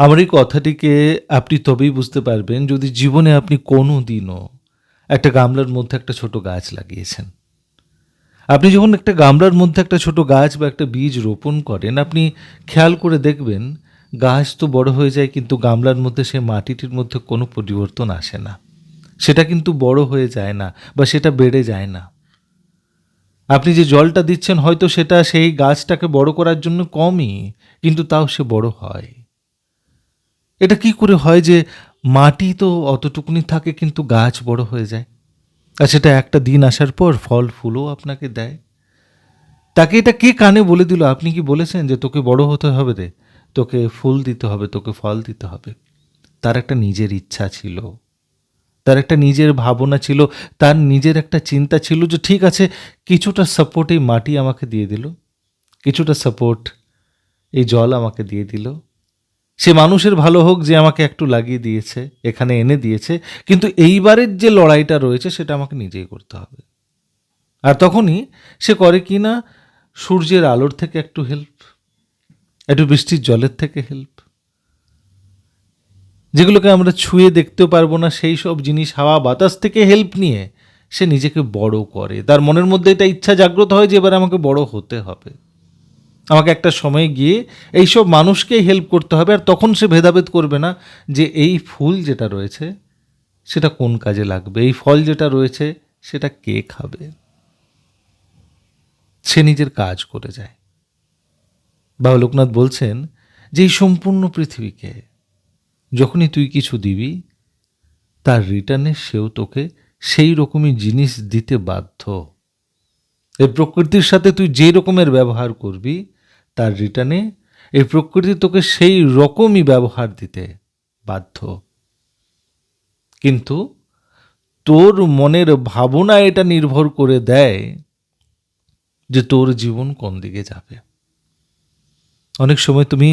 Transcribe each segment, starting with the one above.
আমার এই কথাটিকে আপনি তবেই বুঝতে পারবেন যদি জীবনে আপনি কোনো দিনও একটা গামলার মধ্যে একটা ছোট গাছ লাগিয়েছেন। আপনি যখন একটা গামলার মধ্যে একটা ছোট গাছ বা একটা বীজ রোপণ করেন, আপনি খেয়াল করে দেখবেন গাছ তো বড় হয়ে যায় কিন্তু গামলার মধ্যে সে মাটিটির মধ্যে কোনো পরিবর্তন আসে না। সেটা কিন্তু বড় হয়ে যায় না বা সেটা বেড়ে যায় না। আপনি যে জলটা দিচ্ছেন হয়তো সেটা সেই গাছটাকে বড় করার জন্য কমই, কিন্তু তাও সে বড় হয়। এটা কি করে হয় যে মাটি তো অতটুকুনি থাকে, কিন্তু গাছ বড় হয়ে যায়? আর সেটা একটা দিন আসার পর ফল, ফুলও আপনাকে দেয়। তাকে এটা কে কানে বলে দিল? আপনি কি বলেছেন যে তোকে বড় হতে হবে রে? তোকে ফুল দিতে হবে, তোকে ফল দিতে হবে। তার একটা নিজের ইচ্ছা ছিল। তার একটা নিজের ভাবনা ছিল। তার নিজের একটা চিন্তা ছিল যে ঠিক আছে, কিছুটা সাপোর্ট এই মাটি আমাকে দিয়ে দিল। কিছুটা সাপোর্ট এই জল আমাকে দিয়ে দিল। সে মানুষের ভালো হোক যে আমাকে একটু লাগিয়ে দিয়েছে, এখানে এনে দিয়েছে, কিন্তু এইবারের যে লড়াইটা রয়েছে সেটা আমাকে নিজেই করতে হবে। আর তখনই সে করে কি না, সূর্যের আলোর থেকে একটু হেল্প একটু বৃষ্টির জলের থেকে হেল্প যেগুলোকে আমরা ছুঁয়ে দেখতেও পারব না, সেই সব জিনিস, হাওয়া, বাতাস থেকে হেল্প নিয়ে সে নিজেকে বড় করে। তার মনের মধ্যে এটা ইচ্ছা জাগ্রত হয় যে এবার আমাকে বড় হতে হবে। আমাকে একটা সময় গিয়ে এইসব মানুষকেই হেল্প করতে হবে আর তখন সে ভেদাভেদ করবে না যে এই ফুল যেটা রয়েছে সেটা কোন কাজে লাগবে? এই ফল যেটা রয়েছে সেটা কে খাবে? সে নিজের কাজ করে যায়। বাবা লোকনাথ বলছেন যে এই সম্পূর্ণ পৃথিবীকে যখনই তুই কিছু দিবি, তার রিটার্নে সেও তোকে সেই রকমই জিনিস দিতে বাধ্য। এই প্রকৃতির সাথে তুই যে রকমের ব্যবহার করবি তার রিটার্নে এই প্রকৃতি তোকে সেই রকমই ব্যবহার দিতে বাধ্য। কিন্তু তোর মনের ভাবনা এটা নির্ভর করে দেয় যে তোর জীবন কোন দিকে যাবে। অনেক সময় তুমি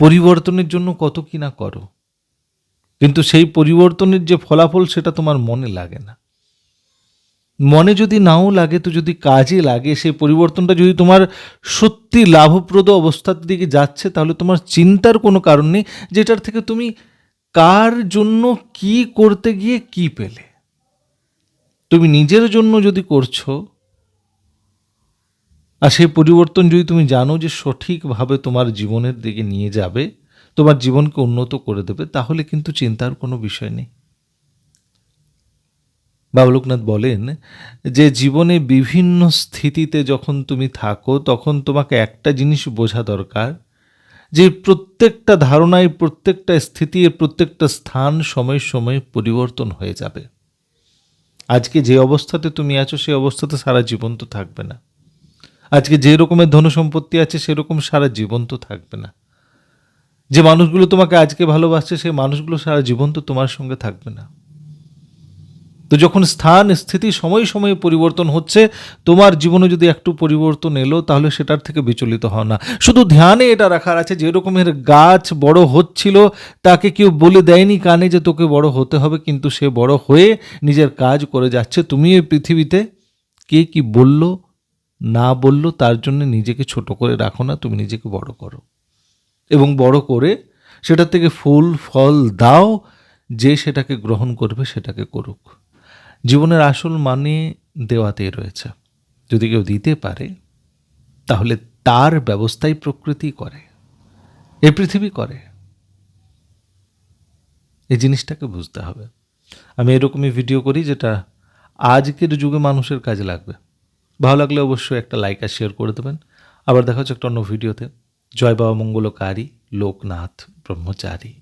পরিবর্তনের জন্য কত কি না করো, কিন্তু সেই পরিবর্তনের যে ফলাফল সেটা তোমার মনে লাগে না। মনে যদি নাও লাগে, তো যদি কাজে লাগে, সেই পরিবর্তনটা যদি তোমার সত্যি লাভপ্রদ অবস্থার দিকে যাচ্ছে, তাহলে তোমার চিন্তার কোনো কারণ নেই, যেটার থেকে তুমি কার জন্য কি করতে গিয়ে কি পেলে। তুমি নিজের জন্য যদি করছ, আর সেই পরিবর্তন যদি তুমি জানো যে সঠিকভাবে তোমার জীবনের দিকে নিয়ে যাবে, তোমার জীবনকে উন্নত করে দেবে, তাহলে কিন্তু চিন্তার কোনো বিষয় নেই। বাবলোকনাথ বলেন যে জীবনে বিভিন্ন স্থিতিতে যখন তুমি থাকো, তখন তোমাকে একটা জিনিস বোঝা দরকার, যে প্রত্যেকটা ধারণায়, প্রত্যেকটা স্থিতি প্রত্যেকটা স্থান সময় সময় পরিবর্তন হয়ে যাবে। আজকে যে অবস্থাতে তুমি আছো সেই অবস্থাতে সারা জীবন তো থাকবে না। আজকে যে রকমের ধনসম্পত্তি আছে সেরকম সারা জীবন তো থাকবে না। যে মানুষগুলো তোমাকে আজকে ভালোবাসছে সেই মানুষগুলো সারা জীবন তো তোমার সঙ্গে থাকবে না। তো যখন স্থান, স্থিতি সময় সময়ে পরিবর্তন হচ্ছে, তোমার জীবনে যদি একটু পরিবর্তন এলো, তাহলে সেটার থেকে বিচলিত হও না। শুধু ধ্যানে এটা রাখার আছে যে রকমের গাছ বড় হচ্ছিল, তাকে কেউ বলে দেয়নি কানে যে, তোকে বড় হতে হবে। কিন্তু সে বড় হয়ে নিজের কাজ করে যাচ্ছে। তুমি এই পৃথিবীতে কে কি বলল, না বলল, তার জন্য নিজেকে ছোট করে রাখো না, তুমি নিজেকে বড় করো। এবং বড় করে সেটা থেকে ফুল, ফল দাও, যে সেটাকে গ্রহণ করবে, সেটাকে করুক। জীবনের আসল মানে দেওয়াতেই রয়েছে। যদি কেউ দিতে পারে, তাহলে তার ব্যবস্থাই প্রকৃতি করে। এই পৃথিবী করে। এই জিনিসটাকে বুঝতে হবে। আমি এরকমই ভিডিও করি যেটা আজকের যুগে মানুষের কাজে লাগবে। ভালো লাগলে অবশ্যই একটা লাইক আর শেয়ার করে দেবেন। আবার দেখা হচ্ছে একটা অন্য ভিডিওতে জয় বাবা মঙ্গলকারী, লোকনাথ ব্রহ্মচারী।